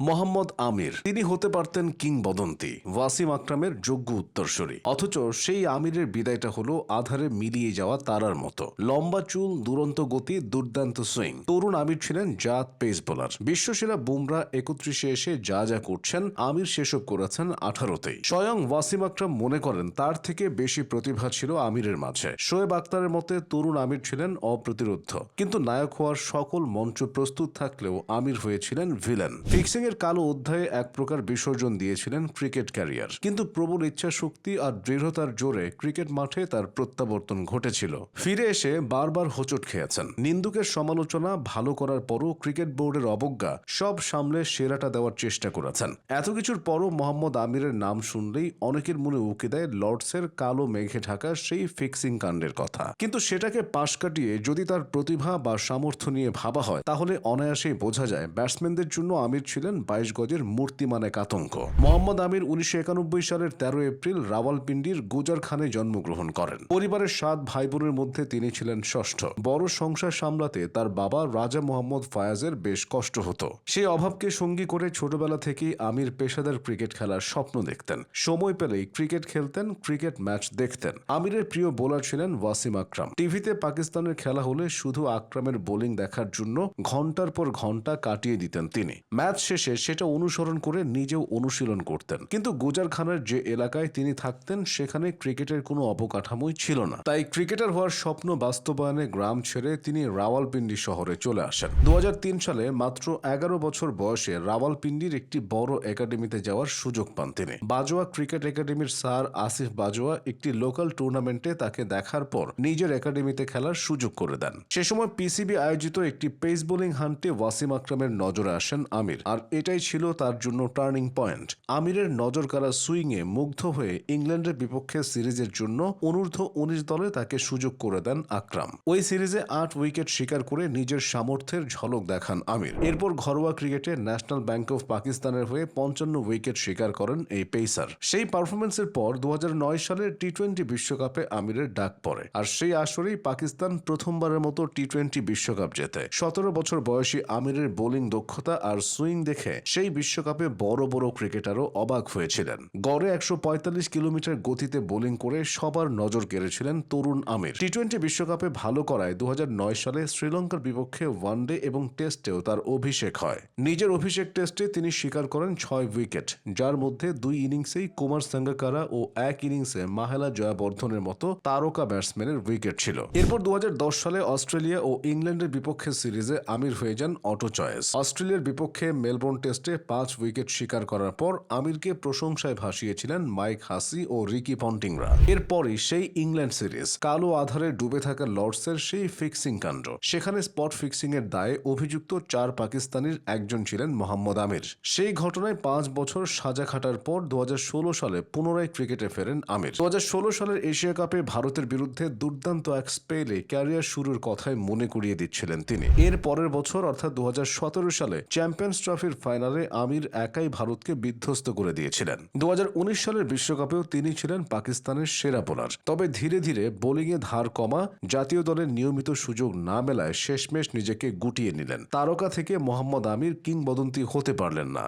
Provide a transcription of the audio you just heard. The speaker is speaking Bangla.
মোহাম্মদ আমির। তিনি হতে পারতেন কিংবদন্তি। ওয়াসিম আকরামের যোগ্য উত্তরসূরি। অথচ সেই আমিরের বিদায়টা হলো আধারে মিলিয়ে যাওয়া তারার মতো। লম্বা চুল, দুরন্ত গতি, দুর্দান্ত সুইং। তরুণ আমির ছিলেন জাত পেস বোলার বিশ্বসেরা বুমরা একত্রিশে এসে যা যা করছেন, আমির সেসব করেছেন আঠারোতেই। স্বয়ং ওয়াসিম আকরাম মনে করেন, তার থেকে বেশি প্রতিভা ছিল আমিরের মাঝে। শোয়েব আক্তারের মতে, তরুণ আমির ছিলেন অপ্রতিরোধ্য। কিন্তু নায়ক হওয়ার সকল মঞ্চ প্রস্তুত থাকলেও আমির হয়েছিলেন ভিলেন ফিক্সিং এর কালো অধ্যায়ে এক প্রকার বিসর্জন দিয়েছিলেন ক্রিকেট ক্যারিয়ার। কিন্তু প্রবল ইচ্ছা শক্তি আর দৃঢ়তার জোরে ক্রিকেট মাঠে তার প্রত্যাবর্তন ঘটেছিল। ফিরে এসে বারবার হোঁচট খেয়েছেন। নিন্দুকের সমালোচনা, ভালো করার পরও ক্রিকেট বোর্ডের অবজ্ঞা, সব সামলে সেরাটা দেওয়ার চেষ্টা করেছেন। এত কিছুর পরও মোহাম্মদ আমিরের নাম শুনলেই অনেকের মনে উকে দেয় লর্ডসের কালো মেঘে ঢাকা সেই ফিক্সিং কাণ্ডের কথা। কিন্তু সেটাকে পাশ কাটিয়ে যদি তার প্রতিভা বা সামর্থ্য নিয়ে ভাবা হয়, তাহলে অনায়াসেই বোঝা যায় ব্যাটসম্যানদের জন্য আমির ছিলেন বাইশ গজের মূর্তিমান এক আতঙ্ক। মোহাম্মদ আমির উনিশশো একানব্বই সালের তেরো এপ্রিল রাওয়ালপিন্ডির গুজারখানে জন্মগ্রহণ করেন। পরিবারের সাত ভাই বোনের মধ্যে তিনি ছিলেন ষষ্ঠ। বড় সংসার সামলাতে তার বাবা রাজা মোহাম্মদ ফায়াজের বেশ কষ্ট হতো। সেই অভাবকে সঙ্গী করে ছোটবেলা থেকেই আমির পেশাদার ক্রিকেট খেলার স্বপ্ন দেখতেন। সময় পেলেই ক্রিকেট খেলতেন, ক্রিকেট ম্যাচ দেখতেন। আমিরের প্রিয় বোলার ছিলেন ওয়াসিম আকরাম। টিভিতে পাকিস্তানের খেলা হলে শুধু আকরামের বোলিং দেখার জন্য ঘণ্টার পর ঘণ্টা কাটিয়ে দিতেন তিনি। ম্যাচ শেষে সেটা অনুসরণ করে নিজেও অনুশীলন করতেন। কিন্তু গুজারখানার যে এলাকায় তিনি থাকতেন, সেখানে ক্রিকেটের কোনো অবকাঠামোই ছিল না। তাই ক্রিকেটার হওয়ার স্বপ্ন বাস্তবায়নে গ্রাম ছেড়ে তিনি রাওয়ালপিন্ডি শহরে চলে আসেন। দু হাজার তিন সালে মাত্র এগারো বছর বয়সে রাওয়ালপিন্ডির একটি বড় একাডেমিতে যাওয়ার সুযোগ পান তিনি। বাজোয়া ক্রিকেট একাডেমির স্যার আসিফ বাজোয়া একটি লোকাল টুর্নামেন্টে তাকে দেখার পর নিজের একাডেমিতে খেলার সুযোগ করে দেন। সে সময় পিসিবি আয়োজিত একটি পেস বোলিং হান্টে ওয়াসিম আকরামের নজরে আসেন আমির। আর এটাই ছিল তার জন্য টার্নিং পয়েন্ট। আমিরের নজর কাড়া সুইংয়ে মুগ্ধ হয়ে ইংল্যান্ডের বিপক্ষে সিরিজের জন্য অনূর্ধ্ব উনিশ দলে তাকে সুযোগ করে দেন আকরাম। ওই সিরিজে আট উইকেট শিকার করে নিজের সামর্থ্যের ঝলক দেখান আমির। এরপর ঘরোয়া ক্রিকেটে ন্যাশনাল ব্যাংক অফ পাকিস্তানের হয়ে পঞ্চান্ন উইকেট শিকার করেন এই পেসার। সেই পারফরমেন্সের পর দু সালের টি টোয়েন্টি বিশ্বকাপে আমিরের ডাক পড়ে। আর সেই আসরেই পাকিস্তান প্রথমবারের মতো টি টোয়েন্টি বিশ্বকাপ জেতে। সতেরো বছর বয়সী আমিরের বোলিং দক্ষতা আর সুইং দেখে সেই বিশ্বকাপে বড় বড় ক্রিকেটারও অবাক হয়েছিলেন। গড়ে একশো কিলোমিটার গতিতে বোলিং করে সবার নজর কেড়েছিলেন তরুণ আমির। টি টোয়েন্টি বিশ্বকাপে ভালো করায় দু সালে শ্রীলঙ্কার বিপক্ষে ওয়ানডে এবং টেস্টেও তার অভিষেক হয়। নিজের অভিষেক টেস্টে তিনি স্বীকার করেন ছয় উইকেট, যার মধ্যে দুই ইনিংসেই কুমার সাঙ্গাকারা ও এক ইনিংসে মাহেলা জয়াবর্ধনের মতো তারকা ব্যাটসম্যানের উইকেট ছিল। এরপর দু হাজার দশ সালে অস্ট্রেলিয়া ও ইংল্যান্ডের বিপক্ষে সিরিজে আমির হয়ে যান অটো চয়েস অস্ট্রেলিয়ার বিপক্ষে মেলবোর্ন টেস্টে পাঁচ উইকেট শিকার করার পর আমিরকে প্রশংসায় ভাসিয়েছিলেন মাইক হাসি ও রিকি পন্টিংরা। এরপরই সেই ইংল্যান্ড সিরিজ, কালো আধারে ডুবে থাকা লর্ডসের সেই ফিক্সিং কাণ্ড। সেখানে স্পট ফিক্সিং এর দায়ে অভিযুক্ত চার পাকিস্তানির একজন ছিলেন মোহাম্মদ আমির। সেই ঘটনায় পাঁচ বছর সাজা খাটার পর দু হাজার ষোলো সালে পুনরায় ক্রিকেটে ফেরেন আমির। দু হাজার ষোলো সালের এশিয়া কাপে ভারতের বিরুদ্ধে দুর্দান্ত এক স্পেলে ক্যারিয়ার শুরুর কথায় মনে করিয়ে দিচ্ছিলেন তিনি। এর পরের বছর, অর্থাৎ দু হাজার সতেরো সালে চ্যাম্পিয়ন্স ট্রফির ফাইনালে আমির একাই ভারতকে বিধ্বস্ত করে দিয়েছিলেন। দু হাজার উনিশ সালের বিশ্বকাপেও তিনি ছিলেন পাকিস্তানের সেরা বোলার। তবে ধীরে ধীরে বোলিংয়ে ধার কমা জাতীয় দলের নিয়মিত সুযোগ না মেলায় শেষমেশ নিজেকে গুটিয়ে নিলেন। তারকা থেকে মোহাম্মদ আমির কিংবদন্তি হতে পারলেন না।